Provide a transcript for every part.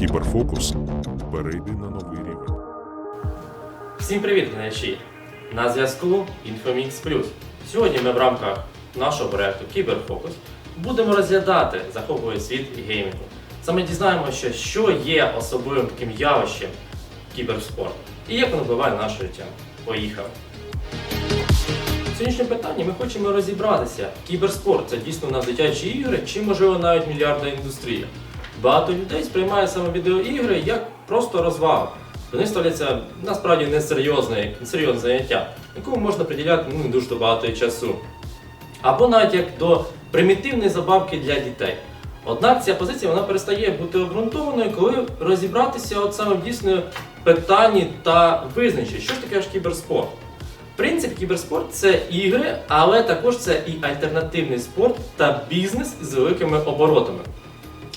Кіберфокус. Перейди на новий рівень. Всім привіт, глядачі! На зв'язку Infomix Plus. Сьогодні ми в рамках нашого проекту Кіберфокус будемо розглядати захоплює світ геймінгу. Саме дізнаємося, що є особливим таким явищем кіберспорту і як воно впливає на наше життя. Поїхали! В сьогоднішньому питанні ми хочемо розібратися, кіберспорт це дійсно на дитячі ігри чи можливо навіть мільярдна індустрія. Багато людей сприймає саме відеоігри як просто розвагу. Вони ставляться насправді несерйозне, несерйозне заняття, якому можна приділяти ну, не дуже багато часу. Або навіть як до примітивної забавки для дітей. Однак ця позиція вона перестає бути обґрунтованою, коли розібратися от саме в дійсно питанні та визначити, що ж таке ж кіберспорт. Принцип кіберспорт це ігри, але також це і альтернативний спорт та бізнес з великими оборотами.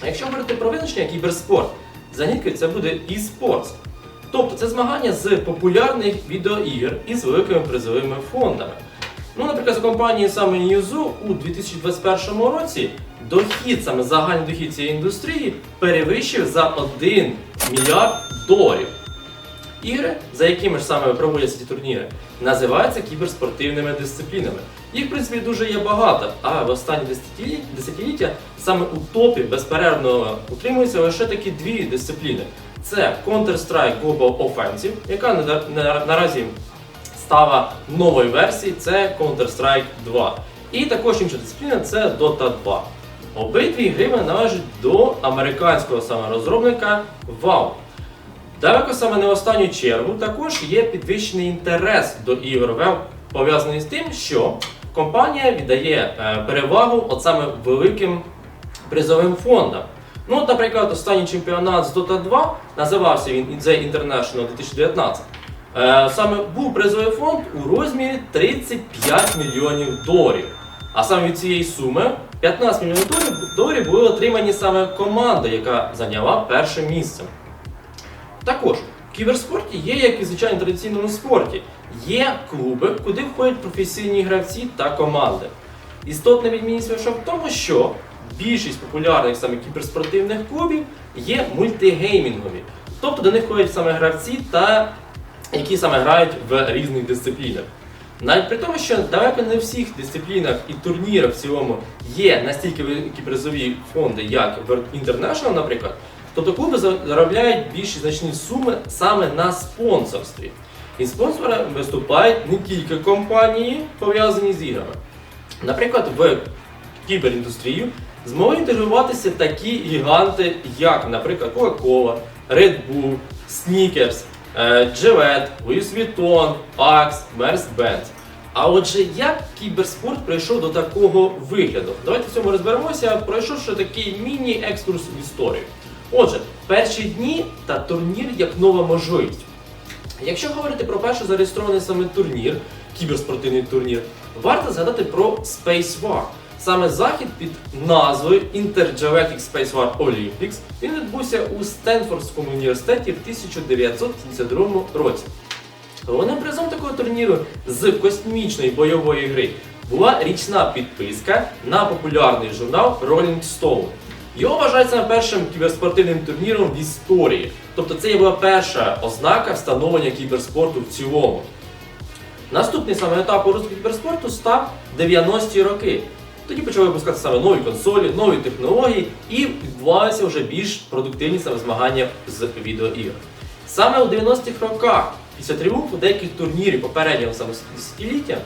А якщо говорити про визначення кіберспорт, заняття це буде e-sports. Тобто це змагання з популярних відеоігр із великими призовими фондами. Ну, наприклад, за компанією саме Newzoo у 2021 році дохід, саме загальний дохід цієї індустрії перевищив за 1 мільярд доларів. Ігри, за якими ж саме проводяться ці турніри, називаються кіберспортивними дисциплінами. Їх, в принципі, дуже є багато, а в останні десятиліття, саме у топі безперервно утримуються лише такі дві дисципліни. Це Counter-Strike Global Offensive, яка на- на- наразі стала новою версією, це Counter-Strike 2. І також інша дисципліна це Dota 2. Обидві гри належать до американського саме розробника Valve. Далеко саме не в останню чергу також є підвищений інтерес до ігор Valve, пов'язаний з тим, що компанія віддає е, перевагу от саме великим призовим фондам. Ну, наприклад, останній чемпіонат з Dota 2 називався він The International 2019. Е, саме був призовий фонд у розмірі 35 мільйонів доларів. А саме від цієї суми 15 мільйонів доларів, були отримані саме команда, яка зайняла перше місце. Також в кіберспорті є, як і звичайно традиційному спорті, є клуби, куди входять професійні гравці та команди. Істотна відмінність лише в тому, що більшість популярних саме кіберспортивних клубів є мультигеймінгові. Тобто до них входять саме гравці, та які саме грають в різних дисциплінах. Навіть при тому, що далеко не в всіх дисциплінах і турнірах в цілому є настільки великі призові фонди, як International, наприклад, тобто клуби заробляють більші значні суми саме на спонсорстві. І спонсорами виступають не тільки компанії, пов'язані з іграми. Наприклад, в кіберіндустрію змогли інтегруватися такі гіганти, як, наприклад, Coca-Cola, Red Bull, Snickers, е, Gillette, Louis Vuitton, Axe, Mercedes-Benz. А отже, як кіберспорт прийшов до такого вигляду? Давайте в цьому розберемося, пройшовши такий міні-екскурс в історію. Отже, перші дні та турнір як нова можливість. Якщо говорити про перший зареєстрований саме турнір, кіберспортивний турнір, варто згадати про Space War. Саме захід під назвою Intergalactic Space War Olympics він відбувся у Стенфордському університеті в 1972 році. Головним призом такого турніру з космічної бойової гри була річна підписка на популярний журнал Rolling Stone. Його вважають першим кіберспортивним турніром в історії. Тобто це була перша ознака встановлення кіберспорту в цілому. Наступний саме етап розвитку кіберспорту став 90-ті роки. Тоді почали випускати саме нові консолі, нові технології і відбувалися вже більш продуктивні саме змагання з відеоігр. Саме у 90-х роках, після тріумфу деяких турнірів попереднього саме десятиліття,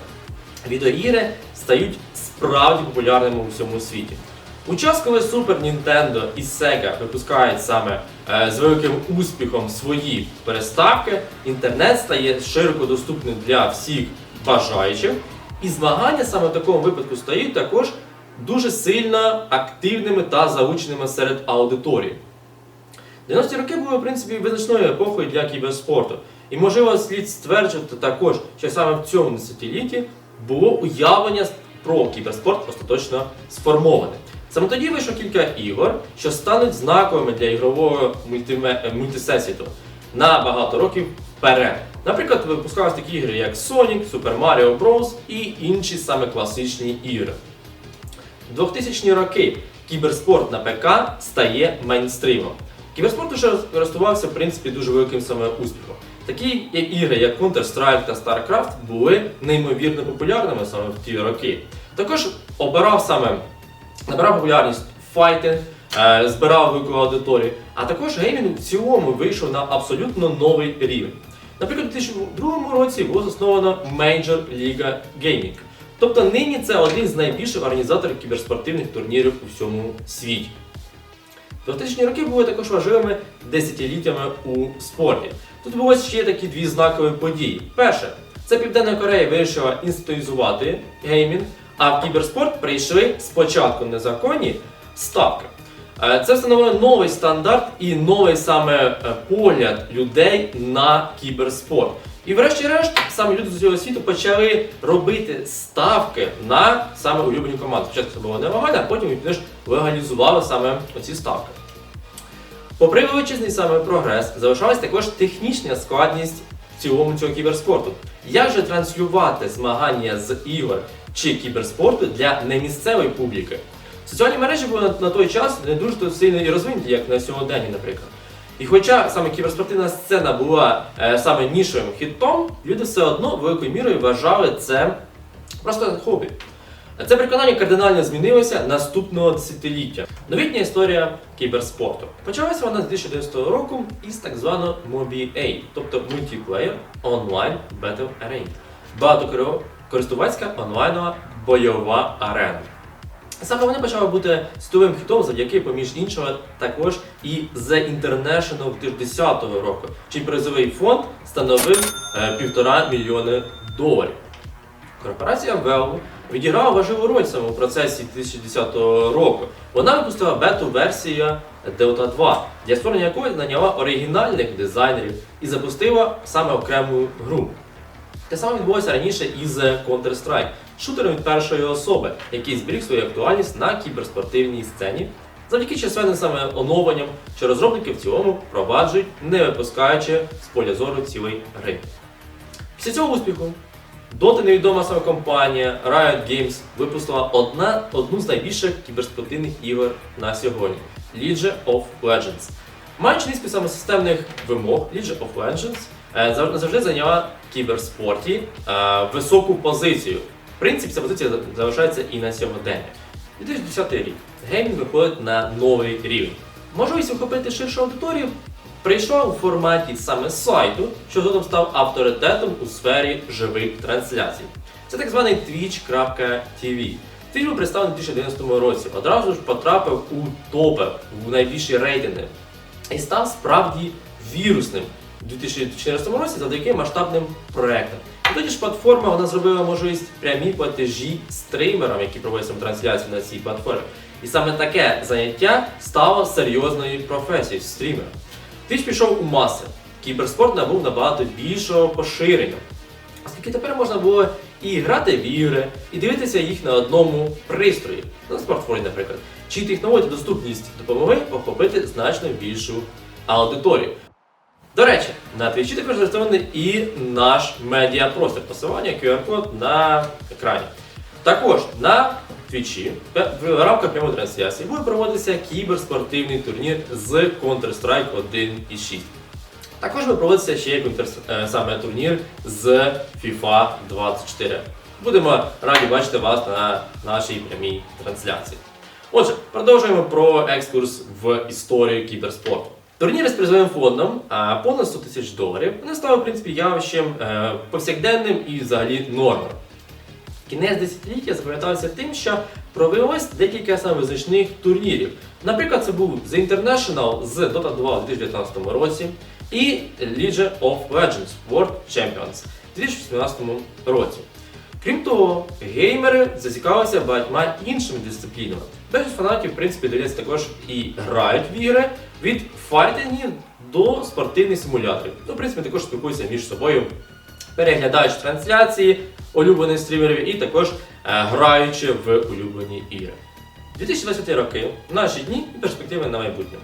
відеоігри стають справді популярними у всьому світі. У час, коли Super Nintendo і Sega випускають саме е, з великим успіхом свої переставки, інтернет стає широко доступним для всіх бажаючих, і змагання саме в такому випадку стають також дуже сильно активними та заученими серед аудиторії. 90-ті роки були в принципі визначною епохою для кіберспорту. І можливо слід стверджувати також, що саме в цьому десятилітті було уявлення про кіберспорт остаточно сформоване. Саме тоді вийшло кілька ігор, що стануть знаковими для ігрового мультиме- на багато років вперед. Наприклад, випускались такі ігри, як Sonic, Super Mario Bros. і інші саме класичні ігри. 2000 роки кіберспорт на ПК стає мейнстрімом. Кіберспорт уже користувався в принципі дуже великим саме успіхом. Такі ігри, як Counter-Strike та StarCraft, були неймовірно популярними саме в ті роки. Також обирав саме набирав популярність файтинг, е, збирав велику аудиторію, а також геймінг в цілому вийшов на абсолютно новий рівень. Наприклад, у 2002 році було засновано Major League Gaming. Тобто нині це один з найбільших організаторів кіберспортивних турнірів у всьому світі. 2000-ні роки були також важливими десятиліттями у спорті. Тут було ще такі дві знакові події. Перше, це Південна Корея вирішила інституалізувати геймінг, а в кіберспорт прийшли спочатку незаконні ставки. Е, Це встановило новий стандарт і новий саме е, погляд людей на кіберспорт. І врешті-решт саме люди з усього світу почали робити ставки на саме улюблені команди. Спочатку це було нелегально, а потім ж легалізували саме оці ставки. Попри величезний саме прогрес, залишалась також технічна складність в цілому цього кіберспорту. Як же транслювати змагання з ігор чи кіберспорту для немісцевої публіки? Соціальні мережі були на, той час не дуже сильно і розвинуті, як на сьогодні, наприклад. І хоча саме кіберспортивна сцена була е, саме нішовим хітом, люди все одно великою мірою вважали це просто хобі. Це переконання кардинально змінилося наступного десятиліття. Новітня історія кіберспорту. Почалася вона з 2011 року із так званого MOBA, тобто Multiplayer Online Battle Arena. Багатокористувацька онлайнова бойова арена. Саме вони почали бути світовим хітом завдяки, поміж іншого, також і The International 2010 року, чий призовий фонд становив е, півтора мільйони доларів. Корпорація Valve відіграла важливу роль саме у процесі 2010 року. Вона випустила бету-версію Dota 2, для створення якої наняла оригінальних дизайнерів і запустила саме окрему гру. Те саме відбулося раніше із Counter-Strike, шутером від першої особи, який зберіг свою актуальність на кіберспортивній сцені, завдяки численним саме оновленням, що розробники в цілому впроваджують, не випускаючи з поля зору цілої гри. Після цього успіху доти невідома саме компанія Riot Games випустила одна, одну з найбільших кіберспортивних ігор на сьогодні League of Legends. Маючи низку саме системних вимог, League of Legends е, завжди зайняла кіберспорті е, високу позицію. В принципі, ця позиція залишається і на сьогодення. 2010 рік. Геймінг виходить на новий рівень. Можливість охопити ширшу аудиторію прийшла у форматі саме сайту, що згодом став авторитетом у сфері живих трансляцій. Це так званий twitch.tv. Твіч був представлений у 2011 році, одразу ж потрапив у топи, в найбільші рейтинги і став справді вірусним у 2014 році завдяки масштабним проектам. І тоді ж платформа вона зробила можливість прямі платежі стримерам, які проводять трансляцію на цій платформі. І саме таке заняття стало серйозною професією стрімера. Твіч пішов у маси. Кіберспорт набув набагато більшого поширення. Оскільки тепер можна було і грати в ігри, і дивитися їх на одному пристрої, на смартфоні, наприклад. Чи технологія та доступність допомогли охопити значно більшу аудиторію. До речі, на Твічі також зареєстрований і наш медіапростір. Посилання QR-код на екрані. Також на Твічі в рамках прямої трансляції буде проводитися кіберспортивний турнір з Counter-Strike 1.6. Також буде проводитися ще е, саме турнір з FIFA 24. Будемо раді бачити вас на нашій прямій трансляції. Отже, продовжуємо про екскурс в історію кіберспорту. Турніри з призовим фондом понад 100 тисяч доларів вони стали в принципі явищем е, повсякденним і взагалі нормою. Кінець десятиліття запам'ятався тим, що провелось декілька саме визначних турнірів. Наприклад, це був The International з Dota 2 у 2019 році і League of Legends World Champions у 2018 році. Крім того, геймери зацікавилися багатьма іншими дисциплінами. Більшість фанатів, в принципі, дивляться також і грають в ігри від файтингів до спортивних симуляторів. Ну, в принципі, також спілкуються між собою, переглядаючи трансляції улюблених стрімерів і також е, граючи в улюблені ігри. 2020 роки, наші дні і перспективи на майбутнє.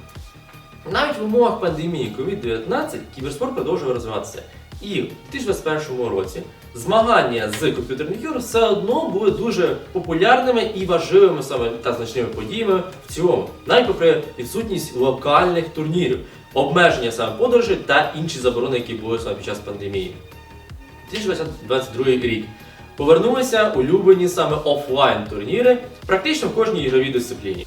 Навіть в умовах пандемії COVID-19 кіберспорт продовжує розвиватися. І в 2021 році змагання з комп'ютерних ігор все одно були дуже популярними і важливими саме та значними подіями в цілому, навіть попри відсутність локальних турнірів, обмеження саме подорожей та інші заборони, які були саме під час пандемії. 2022 рік. Повернулися улюблені саме офлайн турніри практично в кожній ігровій дисципліні.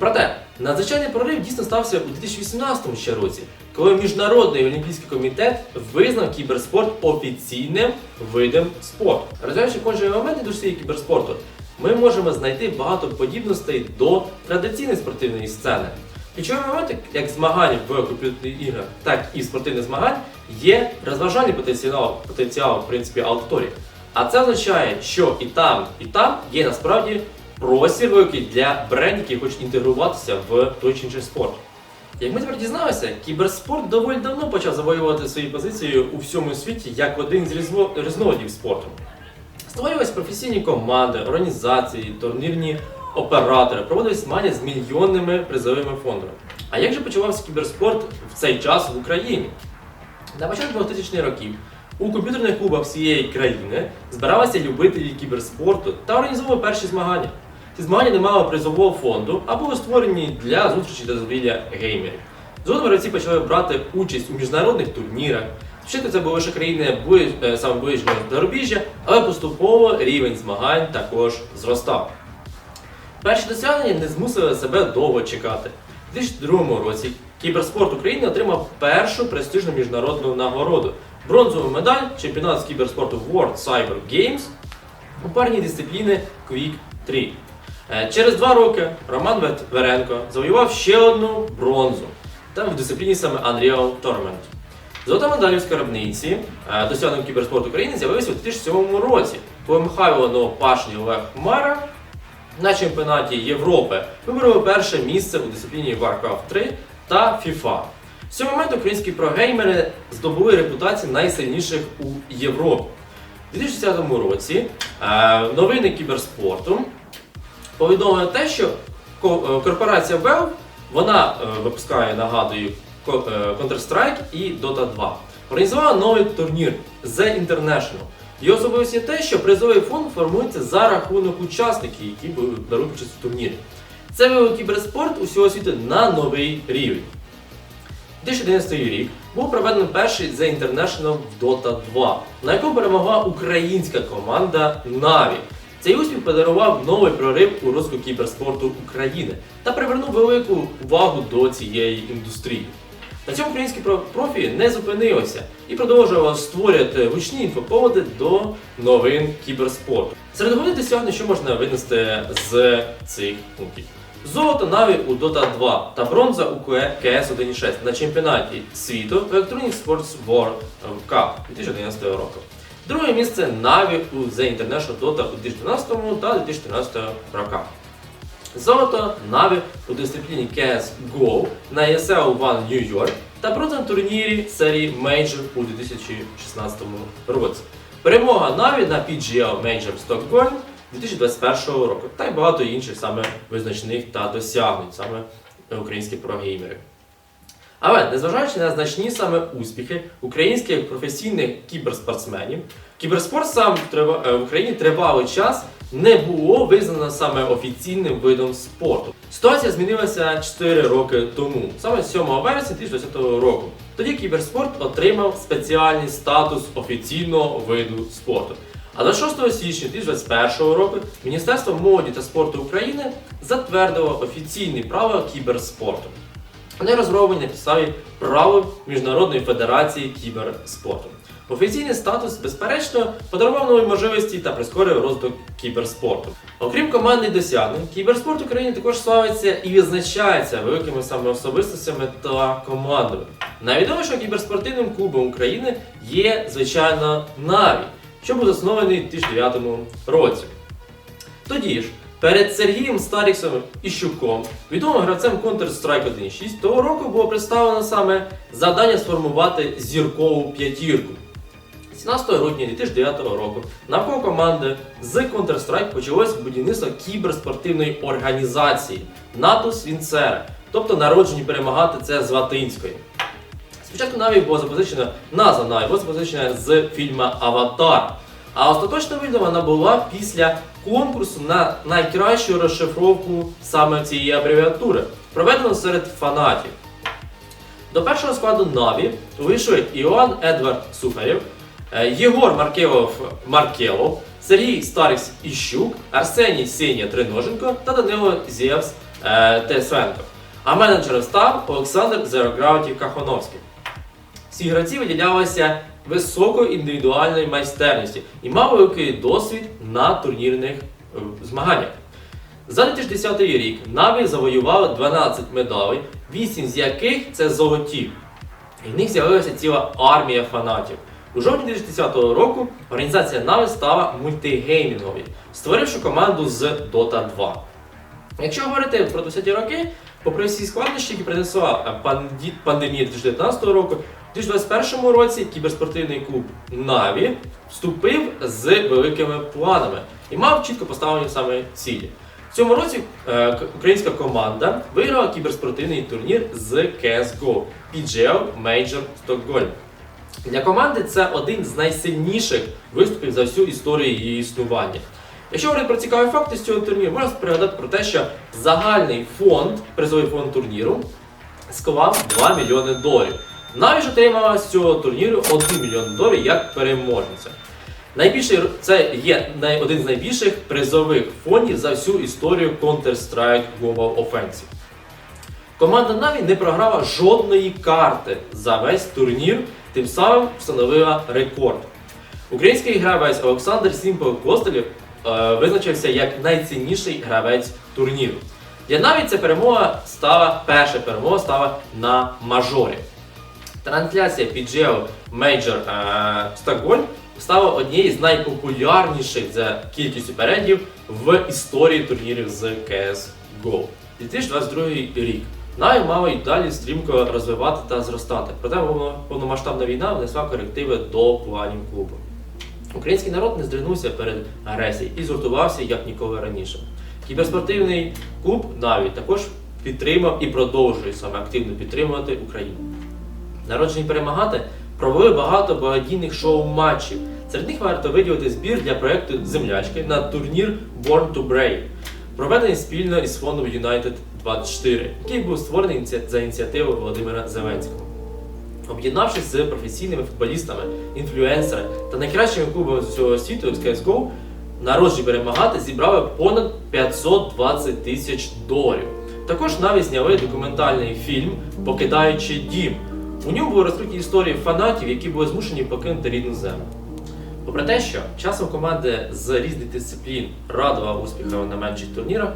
Проте надзвичайний прорив дійсно стався у 2018 ще році, коли Міжнародний олімпійський комітет визнав кіберспорт офіційним видом спорту. Розвиваючи кожні елементи душі кіберспорту, ми можемо знайти багато подібностей до традиційної спортивної сцени. Ключові моменти, як змагань в комп'ютерних іграх, так і спортивних змагань, є розважальний потенціал, потенціал в принципі, аудиторії. А це означає, що і там, і там є насправді простір великий для брендів, які хочуть інтегруватися в той чи інший спорт. Як ми тепер дізналися, кіберспорт доволі давно почав завоювати свої позиції у всьому світі як один з різновидів спорту. Створювалися професійні команди, організації, турнірні оператори, проводились змагання з мільйонними призовими фондами. А як же почувався кіберспорт в цей час в Україні? На початку 2000-х років у комп'ютерних клубах всієї країни збиралися любителі кіберспорту та організовували перші змагання. Змагання не мали призового фонду, а були створені для зустрічі та дозвілля геймерів. Згодом гравці почали брати участь у міжнародних турнірах. Спочатку це були лише країни е, саме ближнього зарубіжжя, але поступово рівень змагань також зростав. Перші досягнення не змусили себе довго чекати. У 2002 році кіберспорт України отримав першу престижну міжнародну нагороду бронзову медаль чемпіонат з кіберспорту World Cyber Games у парній дисципліни Quick 3. Е, Через два роки Роман Веренко завоював ще одну бронзу там в дисципліні саме Unreal Tournament. Золота медаль у скарбниці е, досягнень кіберспорту України з'явилися у 2007 році, коли Михайло Новопашний Олег Хмара на чемпіонаті Європи вибороли перше місце у дисципліні Warcraft 3 та FIFA. З цього моменту українські прогеймери здобули репутацію найсильніших у Європі. У 2010 році е, новини кіберспорту повідомили те, що е, корпорація Valve вона е, випускає, нагадую, е, Counter-Strike і Dota 2. Організувала новий турнір The International. Його особливість є те, що призовий фонд формується за рахунок учасників, які беруть участь у турнірі. Це вивів кіберспорт усього світу на новий рівень. 2011 рік був проведений перший The International в Dota 2, на якому перемогла українська команда Na'Vi. Цей успіх подарував новий прорив у розвитку кіберспорту України та привернув велику увагу до цієї індустрії. На цьому українські профі не зупинилися і продовжували створювати гучні інфоповоди до новин кіберспорту. Серед головних досягнень, що можна винести з цих пунктів. Золото Наві у Dota 2 та бронза у КС 1.6 на чемпіонаті світу в Electronic Sports World Cup 2011 року. Друге місце Наві у The International Dota у 2012 та 2013 роках. Золото Наві у дисципліні CSGO на ESL One New York та на турнірі серії Major у 2016 році. Перемога Наві на PGL Major Stockholm 2021 року та й багато інших саме визначних та досягнень саме українські прогеймери. Але незважаючи на значні саме успіхи українських професійних кіберспортсменів, кіберспорт сам е, в Україні тривалий час не було визнано саме офіційним видом спорту. Ситуація змінилася 4 роки тому, саме 7 вересня 2020 року. Тоді кіберспорт отримав спеціальний статус офіційного виду спорту. А до 6 січня 2021 року Міністерство молоді та спорту України затвердило офіційні правила кіберспорту. Вони розроблені на підставі правил Міжнародної федерації кіберспорту. Офіційний статус, безперечно, подарував нові можливості та прискорив розвиток кіберспорту. Окрім командних досягнень, кіберспорт України також славиться і відзначається великими саме особистостями та командами. Найвідомішим кіберспортивним клубом України є, звичайно, Наві, що був заснований у 2009 році. Тоді ж, перед Сергієм Старіксом Іщуком, відомим гравцем Counter-Strike 1.6, того року було представлено саме завдання сформувати зіркову п'ятірку. 17 грудня 2009 року навколо команди з Counter-Strike почалось будівництво кіберспортивної організації НАТО Свінцера, тобто народжені перемагати це з латинської. Спочатку Наві було запозичено, назва Наві була запозичена з фільму Аватар. А остаточно видно вона була після конкурсу на найкращу розшифровку саме цієї абревіатури, проведеного серед фанатів. До першого складу Наві вийшли Іоанн Едвард Сухарєв, е, Єгор Маркелов Маркелов, Сергій Старикс Іщук, Арсеній Сенія Триноженко та Данило Зєвс е, Тесвенко. А менеджером став Олександр Зерограуті Кахоновський. Всі гравці виділялися високою індивідуальною майстерністю і мав великий досвід на турнірних е, змаганнях. За 2010 рік Наві завоювали 12 медалей, 8 з яких це золоті. І в них з'явилася ціла армія фанатів. У жовтні 2010 року організація Нави стала мультигеймінговою, створивши команду з Dota 2. Якщо говорити про 20-ті роки, попри всі складнощі, які принесла е, пандемія 2019 року, у 2021 році кіберспортивний клуб Наві вступив з великими планами і мав чітко поставлені саме цілі. В цьому році е, українська команда виграла кіберспортивний турнір з CSGO PGL Major Stockholm. Для команди це один з найсильніших виступів за всю історію її існування. Якщо говорити про цікаві факти з цього турніру, можна пригадати про те, що загальний фонд, призовий фонд турніру склав 2 мільйони доларів. Навіть отримала з цього турніру 1 мільйон доларів як переможниця. Найбільший це є один з найбільших призових фондів за всю історію Counter-Strike Global Offensive. Команда Наві не програла жодної карти за весь турнір, тим самим встановила рекорд. Український гравець Олександр Сімпел Костелів е, визначився як найцінніший гравець турніру. Для Наві ця перемога стала, перша перемога стала на мажорі. Трансляція PGL Major е, стала однією з найпопулярніших за кількістю переглядів в історії турнірів з CSGO. 2022 рік. Наві мали й далі стрімко розвивати та зростати. Проте повномасштабна війна внесла корективи до планів клубу. Український народ не здригнувся перед агресією і згуртувався як ніколи раніше. Кіберспортивний клуб Наві також підтримав і продовжує саме активно підтримувати Україну. Народжені перемагати провели багато благодійних шоу-матчів. Серед них варто виділити збір для проекту Землячки на турнір Born to Brave, проведений спільно із фондом United 24, який був створений за ініціативи Володимира Зеленського. Об'єднавшись з професійними футболістами, інфлюенсерами та найкращими клубами з усього світу з CSGO, народжені перемагати зібрали понад 520 тисяч доларів. Також навіть зняли документальний фільм Покидаючи дім. У ньому були розкриті історії фанатів, які були змушені покинути рідну землю. Попри те, що часом команди з різних дисциплін радував успіхами на менших турнірах,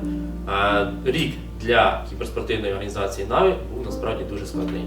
рік для кіберспортивної організації Наві був насправді дуже складний.